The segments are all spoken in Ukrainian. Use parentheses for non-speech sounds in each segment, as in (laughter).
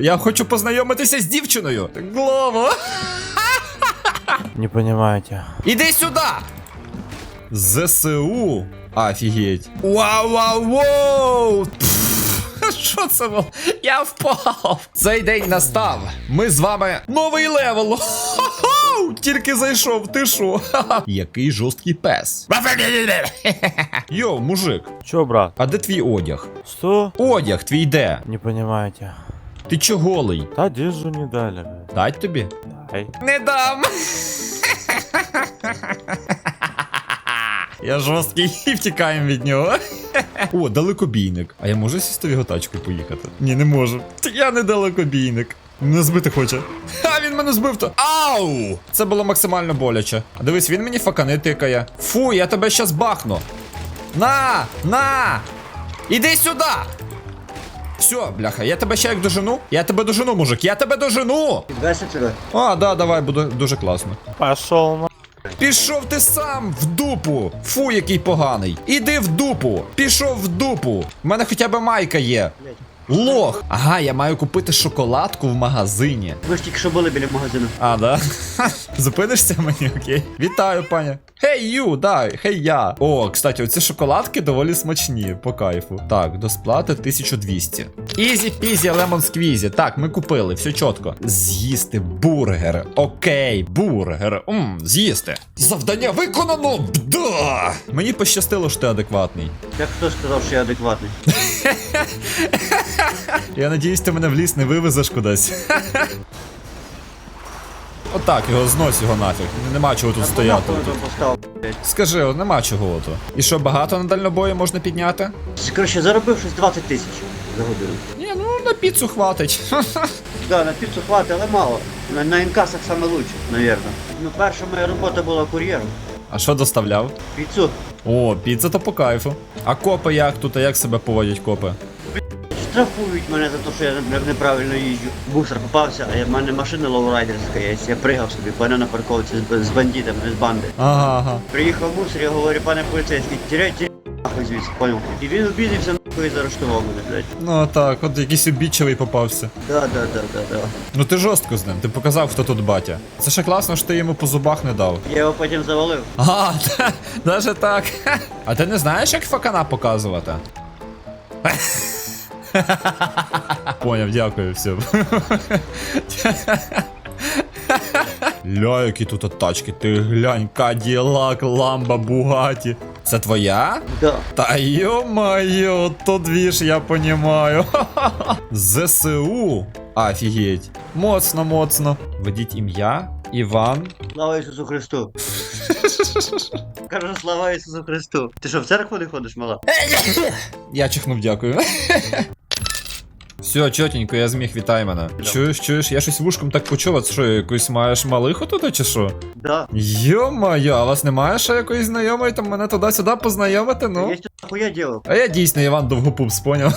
Я хочу познайомитися з дівчиною. Глово. Не понимаете. Іди сюди! ЗСУ. Офігеть. Вау, вау, вау! Що це було? Я впав. Цей день настав. Ми з вами новий левел. Тільки зайшов, ти що? Ха-ха. Який жорсткий пес. Йоу, мужик, Чё, брат? а де твій одяг? Что? Одяг твій де? Не понимаете. Ти чо голий? Да одежду не дали. блядь. Дать тобі? Ай. Не дам. Я жорсткий і втікаємо від нього. О, далекобійник. А я можу сісти в його тачку поїхати? Ні, не можу. Та Я не далекобійник. Мене збити хоче. А він мене збив то. Ау! Це було максимально боляче. А дивись, він мені факани тикає. Фу, я тебе щас бахну. На! На! Іди сюди! Все, бляха, я тебе ще як дожену. Я тебе дожену, мужик, я тебе дожену! Гасить тебе? А, да, давай, буде дуже класно. Пошел на. Пішов ти сам в дупу. Фу, який поганий. Іди в дупу. Пішов в дупу. У мене хоча б майка є. Лох. Ага, я маю купити шоколадку в магазині. Ви ж тільки що були біля магазину. А, да? (laughs) Зупинишся мені, окей. Вітаю, пані. Хей, ю, да, хей я. О, кстати, оці шоколадки доволі смачні, по кайфу. Так, до сплати 1200. Ізі пізі лемон сквізі. Так, ми купили, все чітко. З'їсти бургер. Окей, бургер. Мм, з'їсти. Завдання виконано! Да! Мені пощастило, що ти адекватний. Як хто сказав, що я адекватний? (laughs) Я надіюсь, ти мене в ліс не вивезеш кудись. (laughs) Отак, його знось його нафіг. Нема чого тут стояти. Скажи, от нема чого ото. І що, багато на дальнобої можна підняти? Коротше, заробив щось 20 тисяч за годину. Ні, ну на піцу хватить. (laughs) Да, на піцу хватить, але мало. На, на інкасах саме лучше, навірно. Ну, перша моя робота була кур'єром. А що доставляв? Піцу. О, піца то по кайфу. А копи як тут, а як себе поводять копи? Штрафують мене за те, що я неправильно їжджу. Бусер попався, а я- в мене машина лоурайдерська є. Я пригав собі, пане на парковці з, з бандитами, з банди. Ага, ага. Приїхав мусор, я говорю, пане поліцейський, тіряй, тіряй, нахуй звідси, поняв. І він обідався нахуй і заарештував мене, блядь. Ну так, от якийсь обідчивий попався. Да, да, да, да, да. Ну ти жорстко з ним, ти показав, хто тут батя. Це ще класно, що ти йому по зубах не дав. Я його потім завалив. А, та, даже так. (laughs) А ти не знаєш, як факана показувати? (laughs) (laughs) Поняв, дякую, все. (laughs) Ля, які тут тачки, ти глянь, Каділак, Ламба, Бугаті. Це твоя? Да. Та йо-моє, то дві ж я понімаю. (laughs) ЗСУ. Офігеть. Моцно, моцно. Введіть ім'я. Іван. Слава Ісусу Христу. Кажу, слава Ісусу Христу. Ти що, в церкву не ходиш, мала? Я чихнув, дякую. Все, чотенько, я зміг, вітай мене. Чуєш, чуєш, я щось вушком так почув, а що, якусь маєш малиху туди чи що? Да. Йо-моє, а вас немає ще якоїсь знайомої, там мене туди-сюди познайомити, ну? Я що нахуя? А я дійсно Іван Довгопупс, поняв?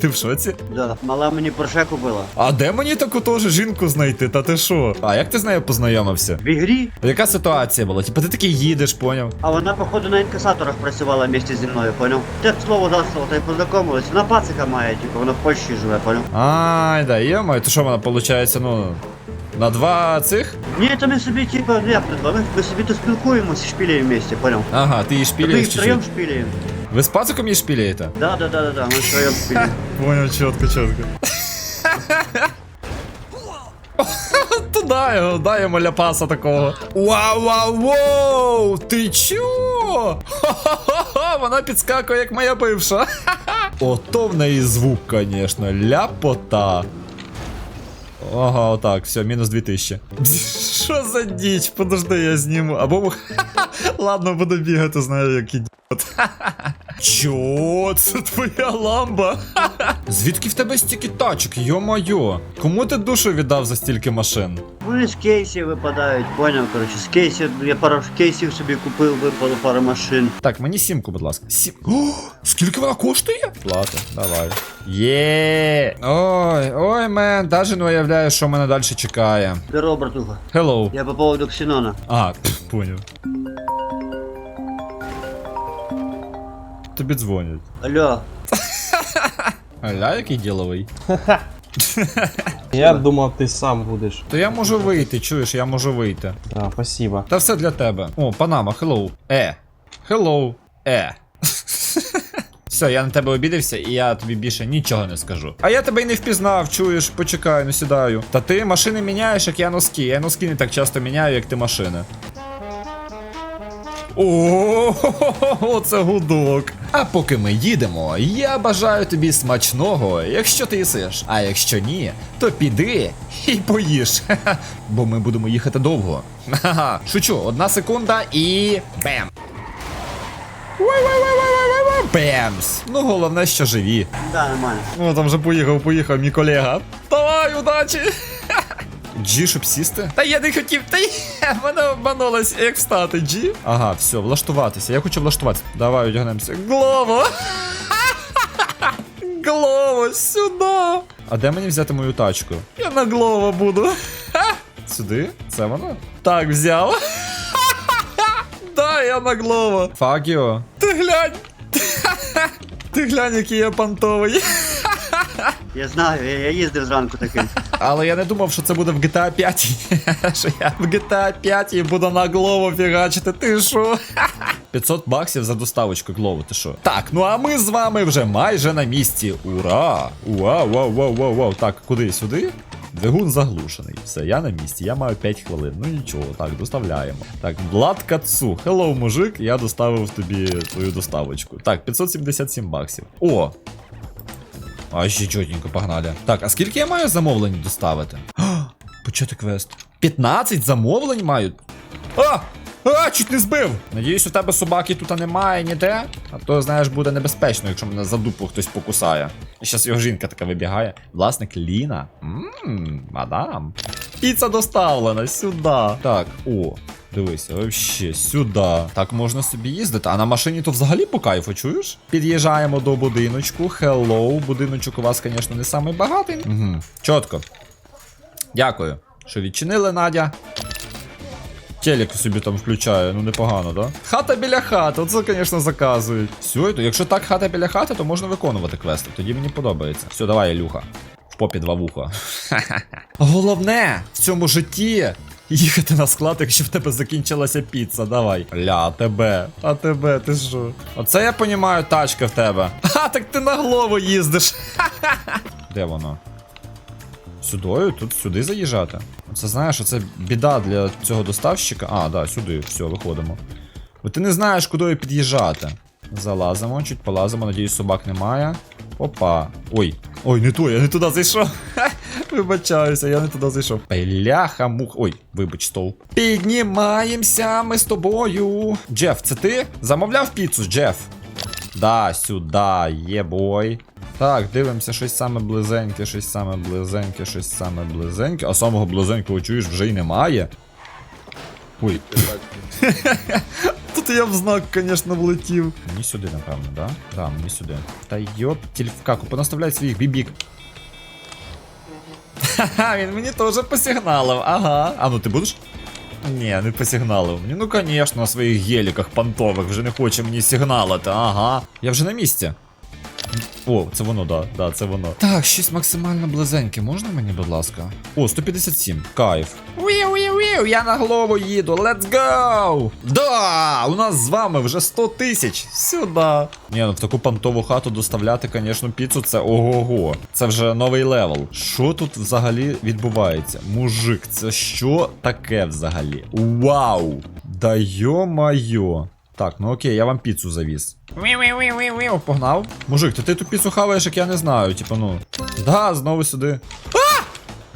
Ти в шоці? Да. Мала мені Порше купила. А де мені таку теж жінку знайти? Та ти що? А як ти з нею познайомився? В ігрі, Яка ситуація була? Типа ти такий їдеш, поняв? а вона, походу, на інкасаторах працювала вместе зі мною, поняв? Те слово за слово, та й познайомились. Вона пацика має, типу, вона в Польщі живе, поняв? Ай, да, йо то що вона, виходить, ну, на два цих? Ні, то ми собі, як тут, ми, ми собі тут спілкуємося, шпілеємо вместе, поняв? Ага, ти її Ми шпілюєш їх чуть-чуть. втроєм шпілеємо. Ви з пациком її шпілюєте? Да, да, да, да, да, ми втроєм шпілеємо. (laughs) Понял, чітко, чітко. Туда його, дай йому ляпаса такого. Вау, вау, вау! Ти чо? Ха-ха-ха, Вона підскакує, як моя бивша. Ото в неї звук, конечно, ляпота.Ага, отак, все, мінус 2000. Що за діч? Подожди, я зніму. Або. (laughs) Ладно, буду бігати, знаю, як ідіот. Чо? Це твоя ламба? (laughs) Звідки в тебе стільки тачок, йо-моє? Кому ти душу віддав за стільки машин? Вони з кейсів випадають, поняв, коротше, з кейсів, я пару кейсів собі купив, випало пару машин. Так, мені сімку, будь ласка. Сім. О, скільки вона коштує? Плата, давай. Є. Ой, ой, мен, даже не уявляю, що мене далі чекає. Здорово, братуха. Hello. Я по поводу Ксенона. А, пф, (laughs) поняв. Тобі дзвонять. Алло, (laughs) Аля, який діловий. (laughs) Я думав, ти сам будеш. То я можу вийти, чуєш, я можу вийти. Да, спасибо. Та все для тебе. О, Панама, hello. Е. Hello. Е. (laughs) Все, я на тебе обідався, і я тобі більше нічого не скажу. А я тебе й не впізнав, чуєш, почекай, ну сідаю. Та ти машини міняєш, як я носки. Я носки не так часто міняю, як ти машини. О, (laughs) це гудок. А поки ми їдемо, я бажаю тобі смачного, якщо ти їсиш. А якщо ні, то піди і поїж. (laughs) Бо ми будемо їхати довго. Ха-ха. Шучу, одна секунда і. Бем! Бемс! Ну головне, що живі. Да, нормально. О, там вже поїхав, поїхав мій колега. Давай, удачі! Джі, щоб сісти? Та я не хотів, та я мене (laughs) обманулось, як встати, Джі. Ага, все, влаштуватися. Я хочу влаштуватися. Давай одягнемося. Глово! Глово, сюди! А де мені взяти мою тачку? Я на Глово буду. Сюди? Це воно? Так, взяв. Да, я на Глово. Факіо. Ти глянь! Ти глянь, який я понтовий. Я знаю, я, я їздив зранку таким. Але я не думав, що це буде в GTA 5. (laughs) що я в GTA 5 буду на Глову фігачити. Ти що? (laughs) 500 баксів за доставочку Глову, ти що? Так, ну а ми з вами вже майже на місці. Ура! Вау, вау, вау, вау, вау. Так, куди? Сюди? Двигун заглушений. Все, я на місці, я маю 5 хвилин. Ну нічого, так, доставляємо. Так, Влад Кацу. Хеллоу, мужик, я доставив тобі твою доставочку. Так, 577 баксів. О, а ще чотенько, погнали. Так, а скільки я маю замовлень доставити? Почати квест. 15 замовлень маю? А! А, чуть не збив! Надіюсь, у тебе собаки тут немає ніде. А то, знаєш, буде небезпечно, якщо мене за дупу хтось покусає. І зараз його жінка така вибігає. Власник Ліна. Ммм, мадам. Піца доставлена сюди. Так, о. Дивися, вообще сюди. Так можна собі їздити. А на машині то взагалі по кайфу, чуєш? Під'їжджаємо до будиночку. Hello. Будиночок у вас, звісно, не самий багатий. Угу. Чітко. Дякую, що відчинили, Надя. Телек собі там включає, ну непогано, да? Хата біля хати, оце, звісно, заказують. Все, то якщо так хата біля хати, то можна виконувати квести. Тоді мені подобається. Все, давай, Ілюха. В попі два вуха. (laughs) Головне в цьому житті їхати на склад, якщо в тебе закінчилася піца. Давай. Ля, тебе. А тебе, ти що? Оце я понімаю, тачка в тебе. А, так ти на голову їздиш. Де воно? Сюдою? Тут сюди заїжджати. Це знаєш, це біда для цього доставщика. А, да, сюди, все, виходимо. Бо ти не знаєш, куди під'їжджати. Залазимо, чуть полазимо, надіюсь, собак немає. Опа. Ой. Ой, не то, я не туди зайшов. Вибачаюся, я не туди зайшов. Бляха мух. Ой, вибач, стовп. Піднімаємося ми з тобою. Джеф, це ти? Замовляв піцу, Джеф? Да, сюди, є бой. Так, дивимося, щось саме близеньке, щось саме близеньке, щось саме близеньке. А самого близенького чуєш вже й немає. Ой. (laughs) Тут я в знак, звісно, влетів. Мені сюди, напевно, да? Да, мені сюди. Та йоп, тільфкаку, понаставляй своїх бібік. Ха-ха, він мені теж посигналив, ага. А ну ти будеш? Ні, не посигналив мені. Ну, звісно, на своїх геліках понтових вже не хоче мені сигналити, ага. Я вже на місці. О, це воно, да, да, це воно. Так, щось максимально близеньке, можна мені, будь ласка? О, 157, кайф. Уіу-уіу-уіу, я на голову їду, let's go! Да, у нас з вами вже 100 тисяч. Сюди. Ні, ну в таку понтову хату доставляти, звісно, піцу це ого-го. Це вже новий левел. Що тут взагалі відбувається? Мужик, це що таке взагалі? Вау! Да йо-майо. Так, ну окей, я вам піцу завіз. Погнав. Мужик, то ти ту піцу хаваєш, як я не знаю, типу, ну. Да, знову сюди. А!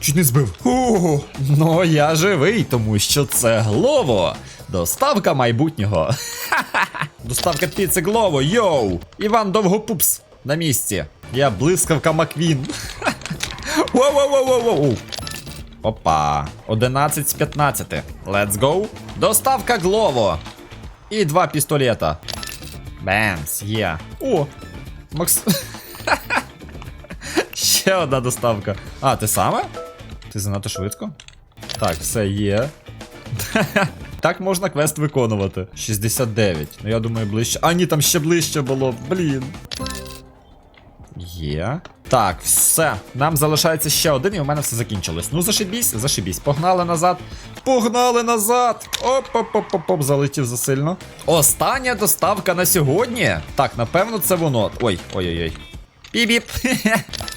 Чуть не збив. О, ну я живий, тому що це Глово. Доставка майбутнього. (laughs) Доставка піци Глово, йоу! Іван Довгопупс на місці. Я блискавка Маквін. (laughs) Воу-воу-воу-воу-воу. Опа. 11 з 15. Let's go. Доставка Глово. І два пістолета. Бемс, є. О! Макс. (laughs) Ще одна доставка. А, ти саме? Ти занадто швидко? Так, все є. (laughs) Так можна квест виконувати. 69. Ну я думаю, ближче. А, ні, там ще ближче було. Блін. Є. Так, все. Нам залишається ще один, і у мене все закінчилось. Ну, зашибісь, зашибісь. Погнали назад. Погнали назад. Оп-оп-оп-оп, залетів засильно. Остання доставка на сьогодні. Так, напевно, це воно. Ой, ой-ой-ой. Біп-біп. (laughs)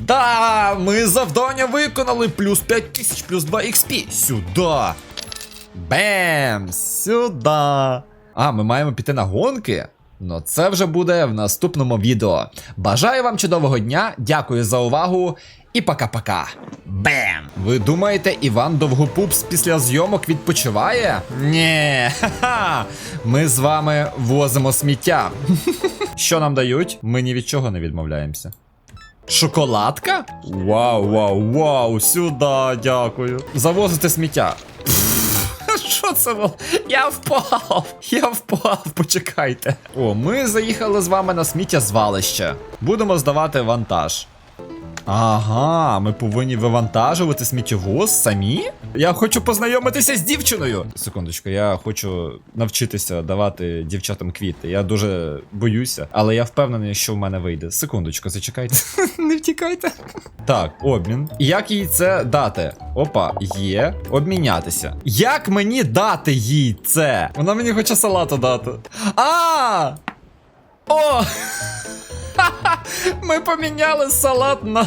Да, ми завдання виконали. Плюс 5 тисяч, плюс 2 XP. Сюда. Бем! Сюда. А, ми маємо піти на гонки? Ну, це вже буде в наступному відео. Бажаю вам чудового дня, дякую за увагу і пока-пока. Бем! Ви думаєте, Іван Довгопупс після зйомок відпочиває? Ні, ха-ха. Ми з вами возимо сміття. (laughs) Що нам дають? Ми ні від чого не відмовляємося. Шоколадка? Вау, вау, вау, сюди, дякую. Завозити сміття. Що це було? Я впав! Я впав, почекайте. О, ми заїхали з вами на сміттєзвалище. Будемо здавати вантаж. Ага, ми повинні вивантажувати сміттєвоз самі? Я хочу познайомитися з дівчиною. Секундочку, я хочу навчитися давати дівчатам квіти. Я дуже боюся, але я впевнений, що в мене вийде. Секундочку, зачекайте. (laughs) Не втікайте. Так, обмін. Як їй це дати? Опа, є. Обмінятися. Як мені дати їй це? Вона мені хоче салату дати. А! О! (laughs) Ми поміняли салат на.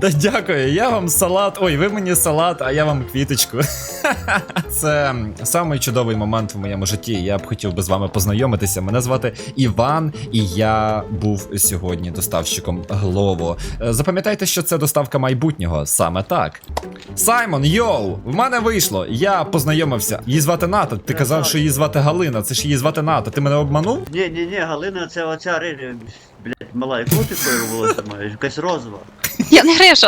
Та дякую, я вам салат. Ой, ви мені салат, а я вам квіточку. (laughs) Це самий чудовий момент в моєму житті. Я б хотів би з вами познайомитися. Мене звати Іван, і я був сьогодні доставщиком Глово. Е, Запам'ятайте, що це доставка майбутнього. Саме так. Саймон, йоу, в мене вийшло. Я познайомився. Її звати Ната. Ти казав, що її звати Галина. Це ж її звати Ната. Ти мене обманув? Ні, ні, ні, Галина, це оця риля, блядь, мала, яку ти твою волосся маєш? Якась розова. Я не гришу.